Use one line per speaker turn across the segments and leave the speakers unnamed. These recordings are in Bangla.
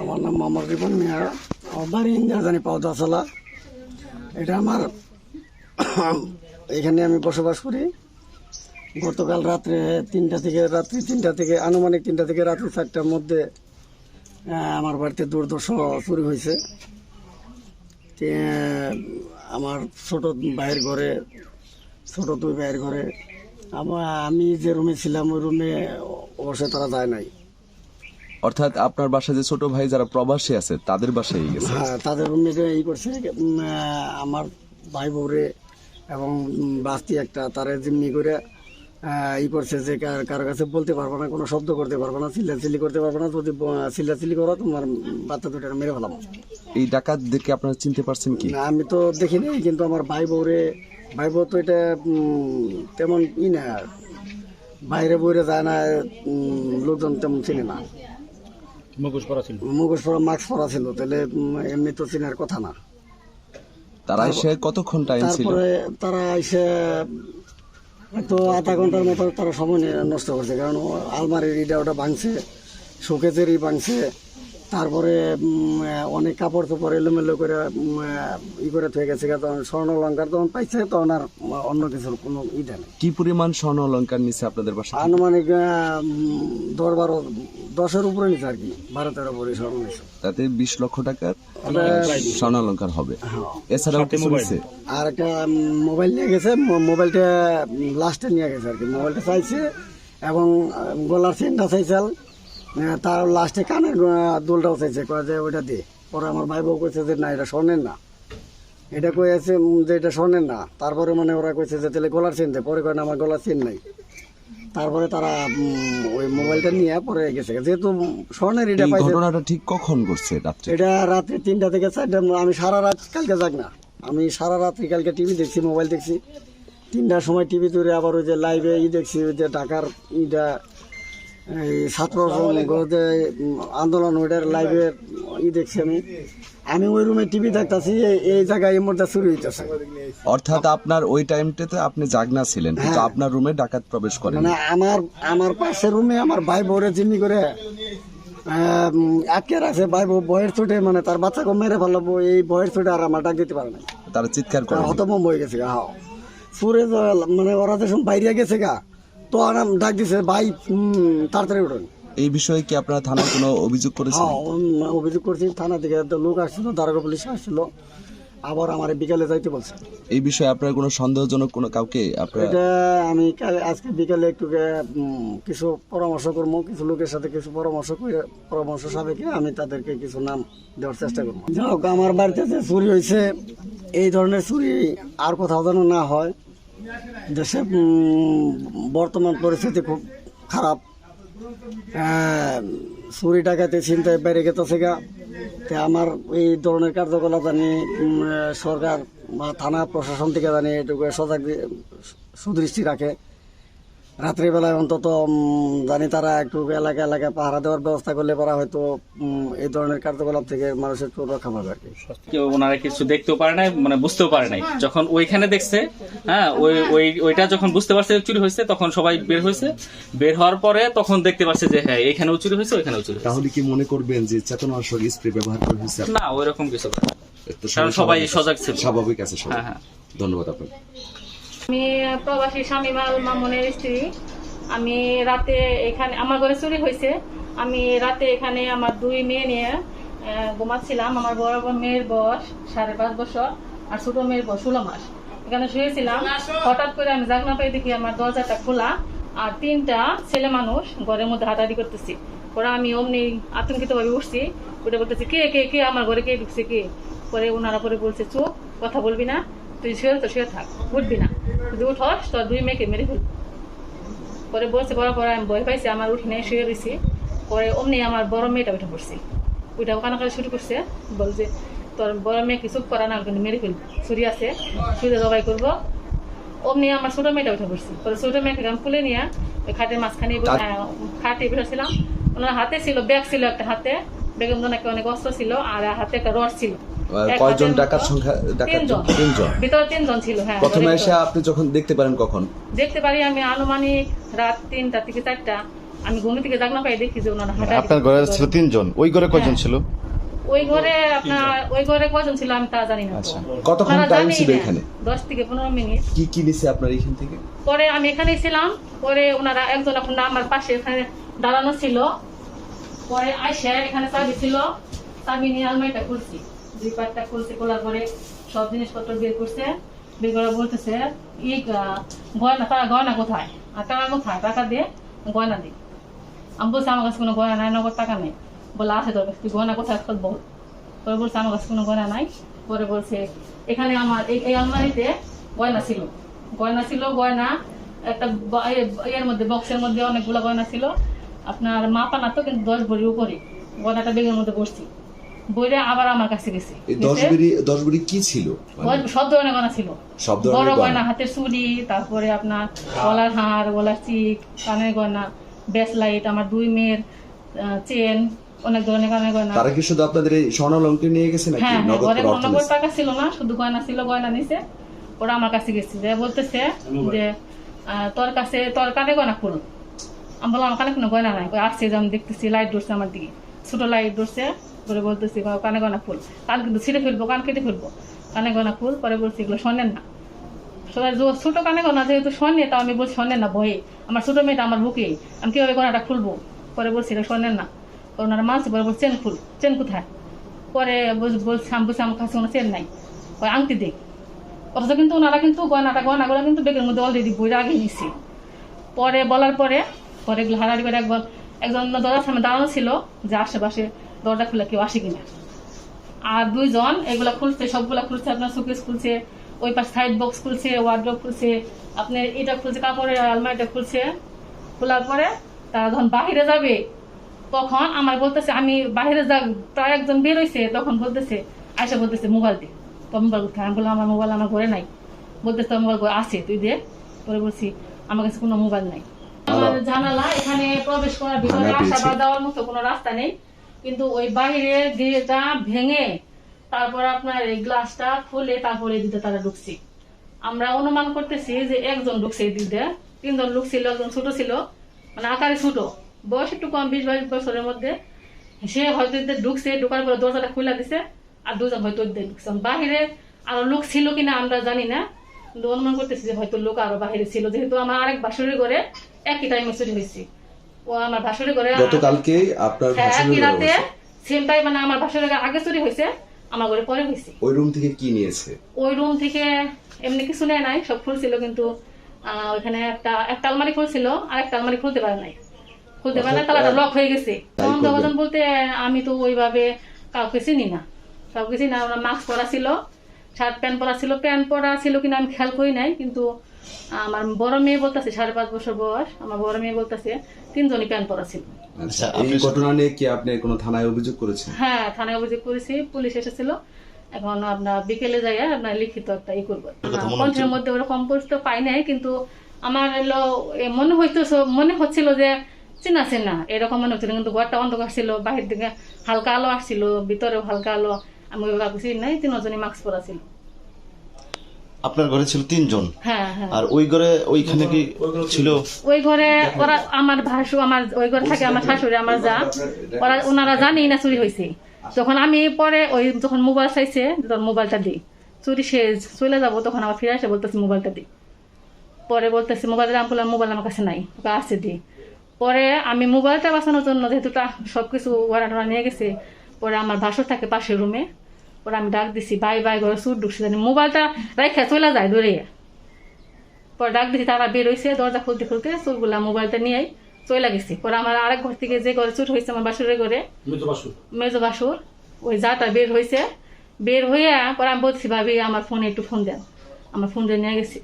আমার নাম মোহাম্মদ রিপন মিয়া আমার বাড়ি ইন্দিরাজানি পাউদাসলা এটা আমার এখানে আমি বসবাস করি। গতকাল রাত্রে তিনটা থেকে রাত্রি তিনটা থেকে আনুমানিক তিনটা থেকে রাত্রি চারটার মধ্যে আমার বাড়িতে দুর্দর্শ চুরি হয়েছে। আমার ছোট ভাইয়ের ঘরে ছোট দুই ভাইয়ের ঘরে। আমার আমি যে রুমে ছিলাম ওই রুমে অবশ্যই তারা যায় নাই।
অর্থাৎ আপনার বাসায় যে ছোট ভাই যারা প্রবাসী আছে তাদের বাসায় গেছে?
হ্যাঁ তাদের রুমে ই করছে উম, আহ, আমার ভাই বউরে এবং উম, বাস্তি একটা তারা জিম্মি করে আহ, ই করছে যে কার- কারও কাছে বলতে পারব না কোনো শব্দ করতে পারব না চিল্লাচিল্লি করতে পারব না যদি ব- চিল্লাচিল্লি করো তোমার বাচ্চা দুটা মেরে ফেলাম
এই ডাকাত ডাকাতদেরকে আপনারা চিনতে পারছেন কি?
না, আমি তো দেখিনি কিন্তু আমার ভাই বউরে ভাই বউ তো এটা তেমন ই না। বাইরে বইরে যায় না লোকজন তেমন চিনে না।
মুখোশ পরা ছিল?
মুখোশ পরা মাস্ক পরা ছিল তাহলে এমনি তো চিনার কথা না।
তারা এসে কতক্ষণ টাইম ছিল?
তারপরে তারা এসে তো আধা ঘণ্টার মতো তারা সময় নষ্ট করছে কারণ আলমারির ইটা ওটা ভাঙছে শোকেজেরই ভাঙছে। তারপরে অনেক কাপড় চোপড় এলোমেলো করে ই করে থয়ে গেছে তখন স্বর্ণ অলঙ্কার তখন পাইছে তখন আর অন্য কিছুর কোনো ইটা নেই।
কি পরিমাণ স্বর্ণ অলঙ্কার নিছে আপনাদের বাসা থেকে?
আনুমানিক দশ বারো দশের উপরে নিচ্ছে আর কি বারো তেরো ভরি স্বর্ণ নিচ্ছে
তাতে বিশ লক্ষ টাকার স্বর্ণ অলঙ্কার হবে। এছাড়াও কিছু নিছে?
আর একটা মোবাইল নিয়ে গেছে মোবাইলটা লাস্টে নিয়ে গেছে আর কি মোবাইলটা চাইছে এবং গলার চেনটা চাইছাল আহ, তার লাস্টে আহ, দুলটাও চাইছে কয়ে যে ওইটা দে। পরে আমার ভাই বউ কইছে যে না এটা স্বর্ণের না। এটা কই আছে যে এটা স্বর্ণের না। তারপরে মানে ওরা কইছে যে তাহলে গলার চেন দে। পরে কয় না আমার গলার চেন নাই। তারপরে তারা ওই মোবাইলটা নিয়ে পরে গেছে। যেহেতু স্বর্ণের এটা পাইছে
ঘটনাটা ঠিক কখন ঘটছে রাত্রে?
এটা রাত্রি তিনটা থেকে চারটা আমি সারা রাত কালকে যাক না। আমি সারা রাত্রি কালকে টিভি দেখছি মোবাইল দেখছি। তিনটার সময় টিভি ধরে আবার ওই যে লাইভে ই দেখছি ওই যে ঢাকার ইটা ছাত্র আন্দোলন ওইটার লাইভে ই দেখছি আমি। আমি ওই রুমে টিভি দেখতেছি এই জায়গায় এই মুহূর্তে চুরি হইতেছে।
অর্থাৎ আপনার ওই টাইমটাতে আপনি জাগনা ছিলেন কিন্তু আপনার রুমে ডাকাত প্রবেশ করে
মানে আমার আমার পাশের রুমে আমার ভাই বউরে জিম্মি করে আটকে রাখছে। ভাই বউ বয়ের ছুটে মানে তার বাচ্চাকে মেরে ফেলব এই বয়ের ছুটে আর আমার ডাক দিতে পারে না
তারা চিৎকার করে।
হতমম হয়ে গেছে গা হাও। সুরে মানে ওরা যখন বাইরে গেছে গা তো আরাম ডাক দিছে ভাই তাড়াতাড়ি উঠুন।
এই বিষয়ে কি আপনারা থানায় কোনো অভিযোগ করেছেন?
হ্যাঁ অভিযোগ করছি। থানা থেকে একটা লোক আসছিল দারোগা পুলিশ আসছিল আবার আমার বিকালে যাইতে বলছে।
এই বিষয়ে আপনার কোনো সন্দেহজনক কোনো কাউকে আপনারা
এটা আমি আজকে বিকালে একটু কিছু পরামর্শ করব কিছু লোকের সাথে কিছু পরামর্শ করে পরামর্শ সাপেক্ষে আমি তাদেরকে কিছু নাম দেওয়ার চেষ্টা করব। যাই হোক আমার বাড়িতে যে চুরি হয়েছে এই ধরনের চুরি আর কোথাও যেন না হয় দেশে বর্তমান পরিস্থিতি খুব খারাপ। চুরি, ডাকাতে চিন্তায় বেড়ে গেতেছে গা। তে আমার এই ধরনের কার্যকলাপ জানি সরকার বা থানা প্রশাসন থেকে জানি এটুকু সজাগ সুদৃষ্টি রাখে। রাত্রিবেলায় অন্তত জানি তারা একটু এলাকা এলাকায় পাহারা দেওয়ার ব্যবস্থা করলে পারা হয়তো এই ধরনের কার্যকলাপ থেকে মানুষের একটু রক্ষা পাবে আর কি।
কেউ ওনারা কিছু দেখতেও পারে নাই মানে বুঝতেও পারে নাই। যখন ওইখানে দেখছে হ্যাঁ ওই ওই ওইটা যখন বুঝতে পারছে চুরি হয়েছে তখন সবাই বের হয়েছে। বের হওয়ার পরে তখন দেখতে পাচ্ছে যে হ্যাঁ এখানেও চুরি হয়েছে ওইখানেও চুরি
তাহলে কি মনে করবেন যে চেতনাশক স্প্রে ব্যবহার করে হয়েছে?
না ওই রকম কিছু না। কারণ সবাই সজাগ ছিল।
স্বাভাবিক আছে সবাই।
হ্যাঁ হ্যাঁ।
ধন্যবাদ আপনাকে।
আমি প্রবাসী স্বামীমাল মামুনের স্ত্রী। আমি রাতে এখানে আমার ঘরে চুরি হয়েছে। আমি রাতে এখানে আমার দুই মেয়ে নিয়ে ঘুমাচ্ছিলাম। আমার বড় মেয়ের বয়স সাড়ে পাঁচ বছর আর ছোট মেয়ের বয়স ষোলো মাস। এখানে শুয়েছিলাম। হঠাৎ করে আমি জাগনা পেয়ে দেখি আমার দরজাটা খোলা আর তিনটা ছেলে মানুষ ঘরের মধ্যে হাঁটাহাঁটি করতেছি। পরে আমি অমনি আতঙ্কিত ভাবে উঠছি। উঠে বলতেছি, কে কে কে? আমার ঘরে কে ঢুকছে কে? পরে ওনারা পরে বলছে, চুপ, কথা বলবি না। তুই শুয়ে তো শুয়ে থাক, উঠবি না। যদি উঠস তোর দুই মেয়েকে মেরে ফেলবি। পরে বলছে বড় পরে আমি ভয় পাইছি আমার উঠে নিয়ে শুয়ে রয়েছি পরে অমনি আমার বড় মেয়েটা উঠে পড়ছি। ওইটা কানাকাটি শুরু করছে বলছে তোর বড় মেয়েকে চুপ করা না কিন্তু মেরে ফেলবি। ছুরি আছে ছুরি জবাই করব। অমনি আমার ছোট মেয়েটা উঠে পড়ছি। পরে ছোট মেয়েকে আমি খুলে নিয়ে ওই খাটের মাঝখানে বসে- আহ, খাটে বসেছিলাম ওনার হাতে ছিল ব্যাগ ছিল একটা হাতে। মধ্যে নাকি অনেক অস্ত্র ছিল আর হাতে একটা রড ছিল।
কয়জন ডাকাত সংখ্যা ডাকাত?
তিনজন। ভিতরে তিনজন ছিল হ্যাঁ
প্রথমে এসে আপনি যখন দেখতে পারেন কখন?
দেখতে পারি আমি আনুমানিক রাত তিনটা থেকে চারটা। আমি ঘুম থেকে জাগনা পাই দেখি যে ওনারা হাঁটা
আপনার ঘরে ছিল তিনজন। ওই ঘরে কয়জন ছিল?
ওই ঘরে আপনার ওই ঘরে কজন ছিল আমি তা জানি না
আচ্ছা।
কতক্ষণ টাইম ছিল এখানে?
দশ থেকে পনেরো মিনিট।
কি কি নিছে আপনার এখান থেকে?
পরে আমি এখানেই ছিলাম। পরে ওনারা একজন এখন আমার পাশে এখানে দাঁড়ানো ছিল। পরে আইসে এখানে চাবি ছিল। চাবি নিয়ে আলমারিটা খুলছি। পাটটা খুলছি খোলার পরে সব জিনিসপত্র বের করছে। বের করে বলতেছে ই আহ, গয়না তারা গয়না কোথায়? আর টাকা কোথায়? টাকা দিয়ে গয়না দিই আমি বলছি আমার কাছে কোনো গয়না নাই নগদ টাকা নেই। বলে আছে তোর কাছে তুই গয়না কোথায় খোঁজ বল। পরে বলছে আমার কাছে কোনো গয়না নাই। পরে বলছে এখানে আমার এই এই আলমারিতে গয়না ছিল। গয়না ছিল গয়না একটা এর মধ্যে বক্সের মধ্যে অনেকগুলো গয়না ছিল। আপনার মাপা না তো কিন্তু দশ ভরির উপরে। গয়নাটা বেগের মধ্যে বসছি। বইরে আবার আমার কাছে গেছে।
কি ছিল? মানে
সব ধরনের গয়না ছিল।
সব
বড় গয়না। হাতের চুড়ি তারপরে আপনার গলার হার গলার চিক কানের গয়না ব্যাসলাইট আমার দুই মেয়ের চেন অনেক ধরনের কানের গয়না।
তারা কি শুধু আপনাদের এই স্বর্ণালঙ্কার নিয়ে গেছে নাকি?
হ্যাঁ হ্যাঁ ঘরে
কোনো
কোনো? টাকা ছিল না শুধু গয়না ছিল গয়না নিছে। ওরা আমার কাছে গেছে যে বলতেছে যে আহ, তোর কাছে তোর কানে গয়না খুল আমি বললাম কানে কোনো গয়না নাই। আসছে যে আমি দেখতেছি লাইট ধরছে আমার দিকে। ছোট লাইট ধরছে পরে বলতেছি "বাবা, কানে গনা ফুল। কান কিন্তু ছিঁড়ে ফেলব কান কেটে ফেলব। কানে গনা ফুল পরে বলছি এগুলো শোনেন না। সবাই ছোট কানে গয়না যেহেতু শোনে তাও আমি বলছি শোনেন না ভয়ে। আমার ছোট মেয়েটা আমার বুকে। আমি কীভাবে গনাটা খুলবো? পরে বলছি এটা শোনেন না। ওনারা মানছে পরে বলছে চেন খুল চেন কোথায়? পরে বল- বলছে আমি বলছি আমার কাছে কোনো চেন নাই। ওই আংটি দেখ। অথচ কিন্তু ওনারা কিন্তু গয়নাটা গয়নাগুলো কিন্তু বেগের মধ্যে অলরেডি বই আগে নিছে পরে বলার পরে পরে হারাহারি করে একবার একজন দরজার সামনে দাঁড়ানো ছিল যে আশেপাশে দরজা খুলে কেউ আসে কিনা। আর দুইজন এগুলা খুলছে, সবগুলা খুলছে, আপনার সুকেস খুলছে, ওই পাশে সাইড বক্স খুলছে ওয়ার্ড্রপ খুলছে, আপনার এটা খুলছে, কাপড়ের আলমারিটা খুলছে। খোলার পরে তারা যখন বাহিরে যাবে, তখন আমার বলতেছে, আমি বাইরে যা প্রায় একজন বের হয়েছে তখন বলতেছে আয়সা বলতেছে, মোবাইল দে। তো মোবাইল কোথায় আমি বললাম, আমার মোবাইল আমার ঘরে নাই। বলতেছে মোবাইল আছে, তুই দে। পরে বলছি, আমার কাছে কোনো মোবাইল নাই। জানালা এখানে প্রবেশ করার ভিতরে আসা বা দেওয়ার মতো কোনো রাস্তা নেই। কিন্তু ওই বাইরের ভেঙে তারপর আপনার এই গ্লাসটা খুলে তারপরে দিকে তারা ঢুকছে। আমরা অনুমান করতেছি যে একজন ঢুকছে এই তিনজন লোক ছিল একজন ছোট ছিল মানে আকারে ছোট। বয়স একটু কম বিশ বাইশ বছরের মধ্যে। সে হয়তো ঢুকছে ঢুকার পরে দরজাটা খুলে দিছে আর দুজন হয়তো ঢুকছে। বাহিরে আরও লোক ছিল কিনা আমরা জানি না। কিন্তু অনুমান করতেছি যে হয়তো লোক আরও বাহিরে ছিল যেহেতু আমার আরেক বাসুরের ঘরে একই টাইমে চুরি হয়েছে। ও আমার ভাসুরের ঘরে
গতকালকে আপনার
হ্যাঁ একই
ঘরে
রাতে সেম টাইম মানে আমার ভাসুরের ঘরে আগে চুরি হয়েছে আমার ঘরে পরে হয়েছে।
ওই রুম থেকে কি নিয়েছে?
ওই রুম থেকে এমনি কিছু নেয় নাই সব খুলছিল কিন্তু আহ, ওইখানে একটা একটা আলমারি খুলছিল আর একটা আলমারি খুলতে পারে নাই। খুলতে পারে না তালাটা লক হয়ে গেছে।
করবেন।
বলতে আমি তো ওইভাবে কাউকে চিনি না। কাউকে চিনি না মাস্ক পরা ছিল শার্ট প্যান্ট পরা ছিল প্যান্ট পরা ছিল কিনা আমি খেয়াল করি নাই কিন্তু আমার বড় মেয়ে বলতেছে সাড়ে পাঁচ বছর বয়স আমার বড় মেয়ে বলতেছে তিনজনই প্যান্ট পরা ছিল।
আচ্ছা এই ঘটনা নিয়ে কি আপনি কোনো থানায় অভিযোগ করেছেন?
হ্যাঁ থানায় অভিযোগ করেছি পুলিশ এসেছিল। এখন আপনার বিকেলে যাই আপনার লিখিত একটা ই করব। কণ্ঠের মধ্যে ওরকম পরিচিত পাই নাই কিন্তু আমার হলো এ মনে হইতো মনে হচ্ছিল যে চেনা চেনা এরকম মনে হচ্ছিল কিন্তু ঘরটা অন্ধকার ছিল বাহির দিকে হালকা আলো আসছিল ভিতরেও হালকা আলো। আমি ওই কাউকে চিনি নাই তিনজনই মাস্ক পরা ছিল।
আপনার ঘরে ছিল তিনজন?
হ্যাঁ হ্যাঁ।
আর ওই ঘরে ওইখানে কি ছিল?
ওই ঘরে ওরা আমার ভাসু আমার ওই ঘরে থাকে আমার শাশুড়ি আমার যা। ওরা ওনারা জানি না চুরি হয়েছে যখন আমি পরে ওই যখন মোবাইল চাইছে তখন মোবাইলটা দিই। চুরি শেষ চলে যাব তখন আমার ফিরে আসে বলতেছে মোবাইলটা দিই। পরে বলতেছে মোবাইলের দাম বললাম মোবাইল আমার কাছে নাই ওকে আসছে দিই। পরে আমি মোবাইলটা বাঁচানোর জন্য যেহেতু টা- সবকিছু ওরা নিয়ে গেছে পরে আমার ভাসুর থাকে পাশের রুমে পরে আমি ডাক দিছি বাই বাই ঘরে সুর ঢুকছে জানি। মোবাইলটা রাইখা চলে যায় দৌড়ে পরে ডাক দিছি তারা বের হয়েছে দরজা খুলতে খুলতে চুরগুলা মোবাইলটা নিয়ে চলে গেছে। পরে আমার আরেক ঘর থেকে যে ঘরে চুর হয়েছে আমার বাসুরের ঘরে মেজো বাসুর। ওই যাটা বের হয়েছে বের হয়ে পরে আমি বলছি ভাবি আমার ফোনে একটু ফোন দেন। আমার ফোন দিয়ে নিয়ে গেছি।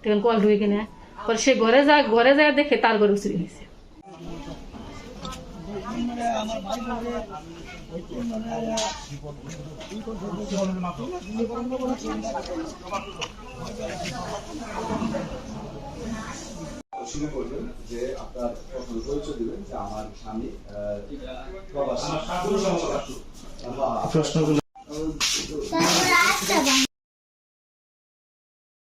তখন কল ঢুকে কিনে পরে সে ঘরে যা ঘরে যায় দেখে তার ঘরে চুরি হয়েছে
শুনে করবেন যে আপনার প্রথম পরিচয় দিবেন যে আমার স্বামী আহ, প্রবাসী।
প্রশ্নগুলো